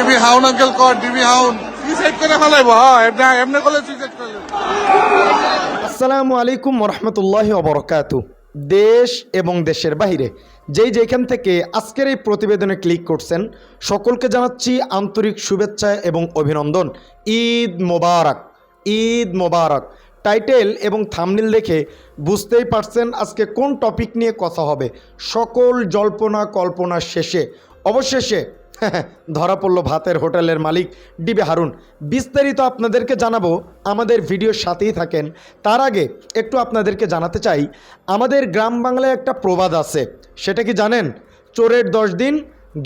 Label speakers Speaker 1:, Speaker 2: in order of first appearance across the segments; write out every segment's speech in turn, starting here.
Speaker 1: DB হাউন, uncle, কর, ডিবি হাউন। সুইসাইড করে ফেলাইব? হ্যাঁ সুইসাইড করে
Speaker 2: আসসালামু আলাইকুম রহমতুল্লাহ অবরকাতু দেশ এবং দেশের বাইরে যেই যেখান থেকে আজকের এই প্রতিবেদনে ক্লিক করছেন, সকলকে জানাচ্ছি আন্তরিক শুভেচ্ছা এবং অভিনন্দন। ঈদ মোবারক ঈদ মোবারক। টাইটেল এবং থামনিল দেখে বুঝতেই পারছেন আজকে কোন টপিক নিয়ে কথা হবে। সকল জল্পনা কল্পনা শেষে, অবশেষে ধরা পড়ল ভাতের হোটেলের মালিক। ডিবে হারুন, বিস্তারিত আপনাদেরকে জানাব, আমাদের ভিডিওর সাথেই থাকেন। তার আগে একটু আপনাদেরকে জানাতে চাই, আমাদের গ্রাম বাংলায় একটা প্রবাদ আছে। সেটা কি জানেন? চোরের দশ দিন,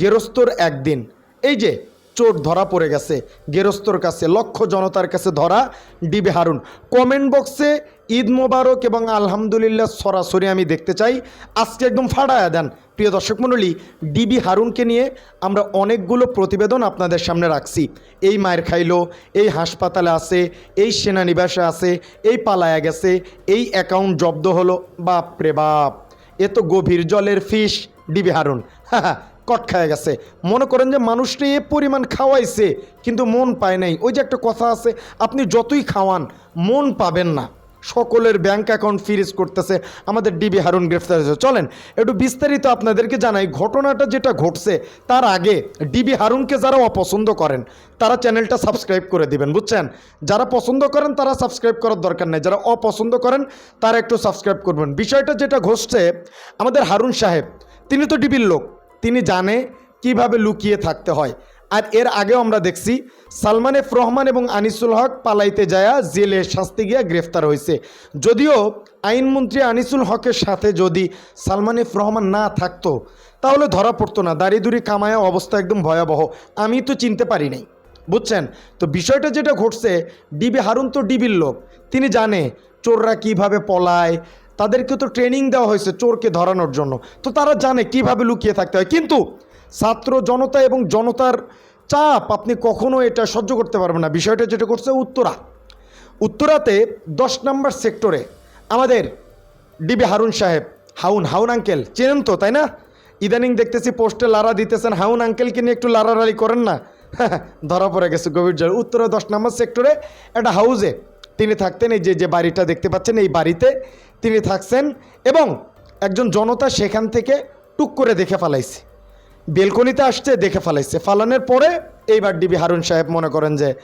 Speaker 2: গেরস্তর একদিন এই যে, চোর ধরা পড়ে গেছে, গেরস্তর কাছে, লক্ষ জনতার কাছে ধরা। ডিবে হারুন কমেন্ট বক্সে ঈদ মোবারক এবং আলহামদুলিল্লাহ সরাসরি আমি দেখতে চাই। আজকে একদম ফাড়ায়া দেন। প্রিয় দর্শক মণ্ডলী, ডিবি হারুনকে নিয়ে আমরা অনেকগুলো প্রতিবেদন আপনাদের সামনে রাখছি। এই মায়ের খাইলো, এই হাসপাতালে আছে, এই সেনানিবাসে আছে, এই পালায়া গেছে, এই অ্যাকাউন্ট জব্দ হলো। বাপ রে বাপ, এ তো গভীর জলের ফিশ ডিবি হারুন। হ্যাঁ কট খায় গেছে। মনে করেন যে মানুষটা এ পরিমাণ খাওয়াইছে, কিন্তু মন পায় নাই। ওই যে একটা কথা আছে, আপনি যতই খাওয়ান, মন পাবেন না। সকলের ব্যাংক অ্যাকাউন্ট ফ্রিজ করতেছে, আমাদের ডিবি হারুন গ্রেফতার হয়েছে। চলেন, একটু বিস্তারিত আপনাদেরকে জানাই, ঘটনাটা যেটা ঘটছে, তার আগে ডিবি হারুনকে যারা অপছন্দ করেন, তারা চ্যানেলটা সাবস্ক্রাইব করে দিবেন, বুঝছেন? যারা পছন্দ করেন, তারা সাবস্ক্রাইব করার দরকার নেই। যারা অপছন্দ করেন, তারা একটু সাবস্ক্রাইব করবেন। বিষয়টা যেটা ঘটছে, আমাদের হারুন সাহেব, তিনি তো ডিবির লোক, তিনি জানে কীভাবে লুকিয়ে থাকতে হয়। আর এর আগেও আমরা দেখছি, সালমান এফ রহমান এবং আনিসুল হক পালাইতে যায়া জেলে শাস্তি গিয়া গ্রেফতার হয়েছে যদিও আইনমন্ত্রী আনিসুল হকের সাথে যদি সালমান এফ রহমান না থাকতো, তাহলে ধরা পড়তো না। দাড়িদুড়ি কামায়া অবস্থা একদম ভয়াবহ। আমি তো চিনতে পারি নাই। বুঝছেন? তো বিষয়টা যেটা ঘটছে, ডিবি হারুন তো ডিবির লোক। তিনি জানে চোররা কীভাবে পলায়, তাদেরকে তো ট্রেনিং দেওয়া হয়েছে চোরকে ধরানোর জন্য। তো তারা জানে কীভাবে লুকিয়ে থাকতে হয়। কিন্তু ছাত্র জনতা এবং জনতার চাপ আপনি কখনো এটা সহ্য করতে পারবেন না। বিষয়টা যেটা করছে উত্তরা। উত্তরাতে দশ নম্বর সেক্টরে আমাদের ডিবি হারুন সাহেব, হাউন হাউন আঙ্কেল, চেনেন তো, তাই না? ইদানিং দেখতেছি পোস্টে লারা দিতেছেন, হাউন আঙ্কেলকে নিয়ে একটু লারালারি করেন না। ধরা পড়ে গেছে গভীর জল। উত্তরা দশ নম্বর সেক্টরে একটা হাউজে তিনি থাকতেন, এই যে যে বাড়িটা দেখতে পাচ্ছেন, এই বাড়িতে তিনি থাকছেন এবং একজন জনতা সেখান থেকে টুক করে দেখে ফেলাইছে। বেলকনিতে আসছে, দেখে ফালাইছে। ফালানোর পরে এইবার ডিবি হারুন সাহেব মনে করেন যে,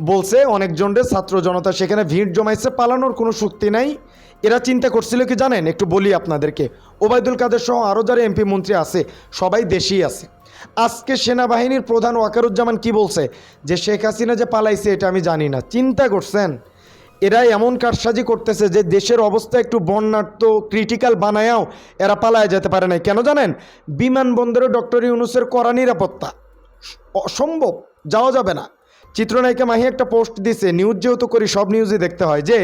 Speaker 2: বলছে অনেকজনরে, ছাত্র জনতা সেখানে ভিড় জমাইছে, পালানোর কোনো শক্তি নাই। এরা চিন্তা করছিল কি জানেন? একটু বলি আপনাদেরকে। ওবায়দুল কাদের সহ আরও যারা এমপি মন্ত্রী আছে, সবাই দেশেই আছে। আজকে সেনাবাহিনীর প্রধান ওয়াকারুজ্জামান কি বলছে? যে শেখ হাসিনা যে পালাইছে, এটা আমি জানি না। চিন্তা করছেন? এরা এমন কারসাজি করতেছে যে দেশের অবস্থা একটু বন্যার্থ ক্রিটিক্যাল বানায়াও এরা পালায় যেতে পারে না কেন জানেন? বিমানবন্দরে ডক্টর ইউনুসের কড়া নিরাপত্তা। অসম্ভব, যাওয়া যাবে না। চিত্রনায়িকা মাহি একটা পোস্ট দিছে, নিউজ যেহেতু করি, সব নিউজই দেখতে হয় যে,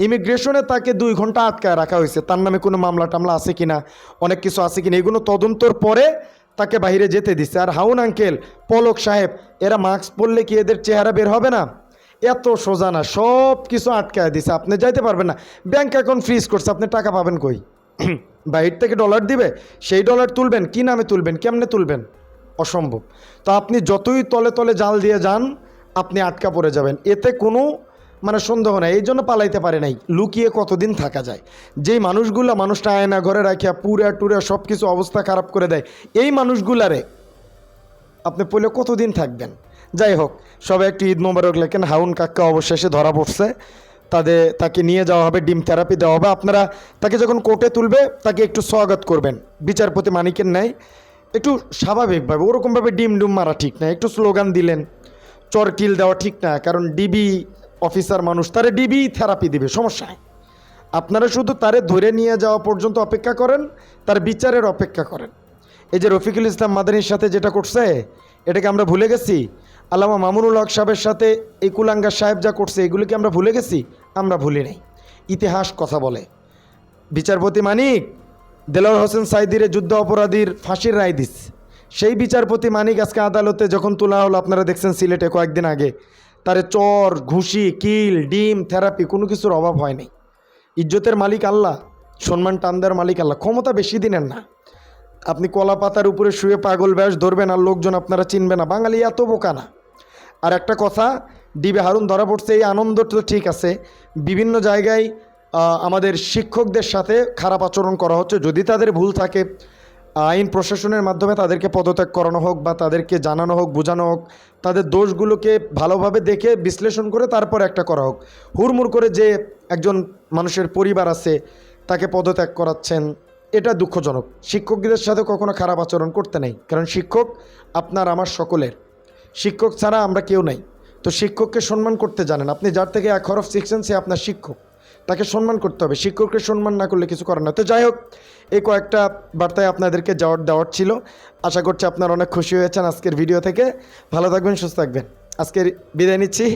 Speaker 2: ইমিগ্রেশনে তাকে দুই ঘণ্টা আটকায় রাখা হয়েছে। তার নামে কোনো মামলা টামলা আছে কি না অনেক কিছু আছে কি না এগুলো তদন্তর পরে তাকে বাইরে যেতে দিছে। আর হাউন আঙ্কেল, পলক সাহেব, এরা মাস্ক পরলে কি এদের চেহারা বের হবে না? এত সোজা না সব কিছু আটকায় দিছে, আপনি যাইতে পারবেন না। ব্যাংক অ্যাকাউন্ট ফ্রিজ করছে, আপনি টাকা পাবেন কই? বাইর থেকে ডলার দিবে, সেই ডলার তুলবেন, কি নামে তুলবেন, কেমনে তুলবেন? অসম্ভব। তো আপনি যতই তলে তলে জাল দিয়ে যান, আপনি আটকা পড়ে যাবেন। এতে কোনো মানে সন্দেহ নাই, এই জন্য পালাইতে পারে নাই, লুকিয়ে কতদিন থাকা যায়। যেই মানুষগুলা মানুষটা আয়না ঘরে রাখিয়া পুরা টুরা সব কিছু অবস্থা খারাপ করে দেয়, এই মানুষগুলারে আপনি পড়লে কতদিন থাকবেন? যাই হোক, সবাই একটু ঈদ মোবারক লেখেন, হাউন কাক্কা অবশেষে ধরা পড়ছে। তাদের তাকে নিয়ে যাওয়া হবে, ডিম থেরাপি দেওয়া হবে। আপনারা তাকে যখন কোর্টে তুলবে, তাকে একটু স্বাগত করবেন। বিচারপতি মানিকের ন্যায়। একটু স্বাভাবিকভাবে ওরকমভাবে ডিম ডুম মারা ঠিক না। একটু স্লোগান দিলেন চরকিল দেওয়া ঠিক না, কারণ ডিবি অফিসার মানুষ, তারে ডিবি থেরাপি দিবে, সমস্যা আপনারা শুধু তারে ধরে নিয়ে যাওয়া পর্যন্ত অপেক্ষা করেন, তার বিচারের অপেক্ষা করেন। এই যে রফিকুল ইসলাম মাদানির সাথে যেটা করছে, এটাকে আমরা ভুলে গেছি আল্লামা মামুনুল হক সাহেবের সাথে এই কুলাঙ্গার সাহেব যা করছে এগুলিকে আমরা ভুলে গেছি? আমরা ভুলি নাই। ইতিহাস কথা বলে। বিচারপতি মানিক দেলোয়ার হোসেন সাইদিরে যুদ্ধ অপরাধীর ফাঁসির রায় দিস সেই বিচারপতি মানিক আজকে আদালতে যখন তোলা হলো, আপনারা দেখছেন সিলেটে কয়েকদিন আগে, তারে চর, ঘুষি, কিল, ডিম, থেরাপি, কোনো কিছুর অভাব হয় নাই। ইজ্জতের মালিক আল্লাহ, সম্মান টান দেওয়ার মালিক আল্লাহ, ক্ষমতা বেশি দিনের না। আপনি কলা পাতার উপরে শুয়ে পাগল ব্যাস ধরবেন আর লোকজন আপনারা চিনবে না। বাঙালি এত বোকা না। আর একটা কথা, ডিবে হারুন ধরা পড়ছে, এই আনন্দ তো ঠিক আছে। বিভিন্ন জায়গায় আমাদের শিক্ষকদের সাথে খারাপ আচরণ করা হচ্ছে। যদি তাদের ভুল থাকে, আইন প্রশাসনের মাধ্যমে তাদেরকে পদত্যাগ করানো হোক বা তাদেরকে জানানো হোক, বোঝানো হোক, তাদের দোষগুলোকে ভালোভাবে দেখে বিশ্লেষণ করে তারপর একটা করা হোক। হুড়মুড় করে যে একজন মানুষের পরিবার আছে, তাকে পদত্যাগ করাচ্ছেন, এটা দুঃখজনক। শিক্ষকদের সাথে কখনো খারাপ আচরণ করতে নেই। কারণ শিক্ষক আপনার আমার সকলের। শিক্ষক ছাড়া আমরা কেউ নাই। তো শিক্ষককে সম্মান করতে জানেন। আপনি যার থেকে এক হরফ শিখছেন, সে আপনার শিক্ষক। তাকে সম্মান করতে হবে। শিক্ষককে সম্মান না করলে কিছু করার না তো যাই হোক, এই কয়েকটা বার্তায় আপনাদেরকে যাওয়ার দেওয়ার ছিল। আশা করছি আপনারা অনেক খুশি হয়েছেন আজকের ভিডিও থেকে। ভালো থাকবেন, সুস্থ থাকবেন। আজকের বিদায় নিচ্ছি।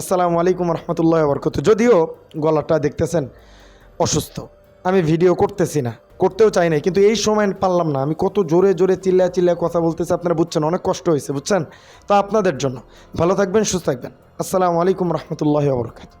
Speaker 2: আসসালামু আলাইকুম রহমতুল্লাহ বরকত যদিও গলাটা দেখতেছেন অসুস্থ। আমি ভিডিও করতেছি না। করতেও চাই নাই, কিন্তু এই সময় পারলাম না। আমি কত জোরে জোরে চিল্লা চিল্লা কথা বলতেছি, আপনারা বুঝছেন, অনেক কষ্ট হয়েছে, বুঝছেন? তা আপনাদের জন্য। ভালো থাকবেন, সুস্থ থাকবেন। আসসালামু আলাইকুম রহমতুল্লাহ বরকাত